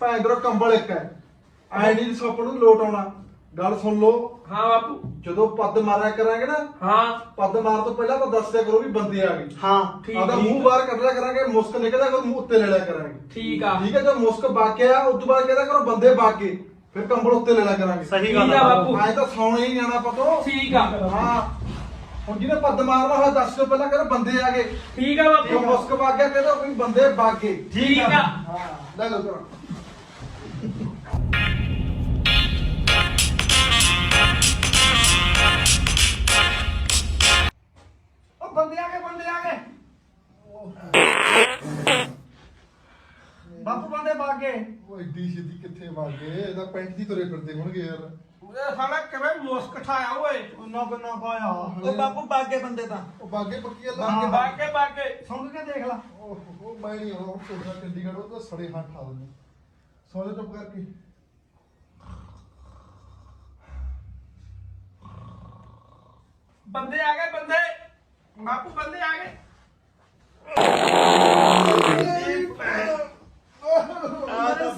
ਭੈਂਦਰੋ ਕੰਬਲ ਇੱਕ ਹੈ। ਐ ਨਹੀਂ ਸੋਪ ਨੂੰ ਲੋਟ ਆਉਣਾ। ਗੱਲ ਸੁਣ ਲਓ। ਹਾਂ ਬਾਪੂ। ਜਦੋਂ ਪੱਦ ਮਾਰਿਆ ਕਰਾਂਗੇ ਨਾ ਹਾਂ। ਪੱਦ ਮਾਰਨ ਤੋਂ ਪਹਿਲਾਂ ਤਾਂ ਦੱਸ ਦਿਆ ਕਰੋ ਵੀ ਬੰਦੇ ਆ ਗਏ। ਹਾਂ ਠੀਕ ਆਦਾ ਮੂੰਹ ਬਾਹਰ ਕੱਢ ਲਿਆ ਕਰਾਂਗੇ ਮੁਸਕ ਨਿਕਲਦਾ ਕਰੋ ਮੂੰਹ ਉੱਤੇ ਲੈ ਲਿਆ ਕਰਾਂਗੇ। ਠੀਕ ਆ। ਠੀਕ ਹੈ ਜਦ ਮੁਸਕ ਬਾਕਿਆ ਉਸ ਤੋਂ ਬਾਅਦ ਕਹਿੰਦਾ ਕਰੋ ਬੰਦੇ ਬਾਗੇ ਫਿਰ ਕੰਬਲ ਉੱਤੇ ਲੈ ਲਿਆ ਕਰਾਂਗੇ। ਸਹੀ ਗੱਲ ਆ ਬਾਪੂ। ਐ ਤਾਂ ਸੌਣਾ ਹੀ ਜਾਣਾ ਪਤੋ ਠੀਕ ਆ। ਹਾਂ। ਹੁਣ ਜਿਹਨੇ ਪੱਦ ਮਾਰਨਾ ਹੋਇਆ ਦੱਸ ਤੋਂ ਪਹਿਲਾਂ ਕਹਿੰਦਾ ਬੰਦੇ ਆ ਗਏ। ਠੀਕ ਆ ਜੋ ਬਾਪੂ ਮੁਸਕ ਬਾਗਿਆ ਕਹਿੰਦਾ ਕੋਈ ਬੰਦੇ ਬਾਗੇ ਠੀਕ ਆ। ਹਾਂ ਲੈ ਲਓ ਕਰੋ ਉਹ ਬੰਦੇ ਆ ਗਏ ਬੰਦੇ ਆ ਗਏ। ਬਾਪੂ ਬੰਦੇ ਗਏ ਉਹ ਏਡੀ ਛੇਤੀ ਕਿੱਥੇ ਵਾਗੇ ਇਹਦਾ ਪੈਂਟ ਦੀ ਤੁਰੇ ਫਿਰਦੇ ਹੋਣਗੇ ਯਾਰ। ਇਹ ਸਾਲਾ ਕਿਵੇਂ ਮੁਸਕ ਠਾਇਆ ਓਏ। ਉਹਨਾਂ ਬੰਨਾ ਪਾਇਆ। ਉਹ ਬਾਪੂ ਬਾਗੇ ਬੰਦੇ ਤਾਂ। ਉਹ ਬਾਗੇ ਪੱਕੀ ਆ। ਹਾਂ। ਬਾਕੇ ਬਾਕੇ ਸੁਣ ਕੇ ਦੇਖ ਲਾ। ਉਹ ਉਹ ਮੈਂ ਨਹੀਂ ਉਹ ਸੋਚਦਾ ਚੰਡੀਗੜ੍ਹ ਉਹ ਤਾਂ ਸੜੇ ਹੱਥ ਆ ਦਿੰਦੇ ਸੋਲੇ ਚੁੱਪ ਕਰਕੇ। ਬੰਦੇ ਆ ਗਏ ਬੰਦੇ। ਬਾਪੂ ਬੰਦੇ ਆ ਗਏ ਆ ਤਾਂ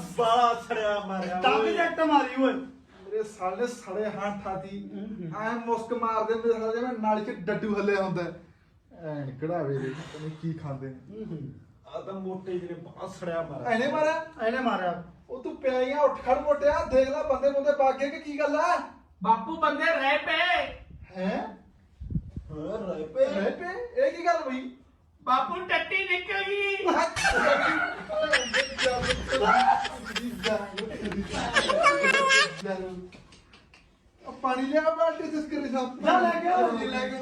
ਛੜਿਆ ਮਾਰਿਆ ਟਾਪੀ ਜੱਟ ਮਾਰੀ ਓਏ। ਮੇਰੇ ਸਾਲੇ ਸੜੇ ਹੱਥ ਆਤੀ। ਐ ਮੁਸਕ ਮਾਰਦੇ ਮੇਰੇ ਸਾਲੇ ਜਿਵੇਂ ਨਾਲੀ ਚ ਡੱਡੂ ਹੱਲਿਆ ਹੁੰਦਾ। ਐਨ ਕਢਾਵੇ ਦੇ ਪਤਾ ਨੀ ਕੀ ਖਾਂਦੇ ਨੇ। ਆ ਤਾਂ ਮੋਟੇ ਜਿਹੇ ਬਾਲਾ ਛੜਿਆ ਮਾਰਿਆ। ਐਨੇ ਮਾਰਿਆ? ਇਹਨੇ ਮਾਰਿਆ। ਉਹ ਤੂੰ ਪਿਆਈਆਂ ਉੱਠ ਖੜ ਮੋਟਿਆ ਦੇਖ ਲੈ ਬੰਦੇ ਬੰਦੇ ਬਾਗੇ ਕਿ ਕੀ ਗੱਲ ਆ? ਬਾਪੂ ਬੰਦੇ ਰਹਿ ਪਏ। ਹੈ? ਹਾਂ ਰਹਿ ਪਏ। ਰਹਿ ਪਏ? ਇਹ ਕੀ ਗੱਲ ਹੋਈ? ਬਾਪੂ ਟੱਟੀ ਨਿਕਲ ਗਈ। ਉਹ ਪਾਣੀ ਲਿਆ ਬਾਲਟੀ ਜਿਸ ਕਰੀ ਸਾਹ ਜਾ ਲੈ ਕੇ। ਲੈ ਕੇ।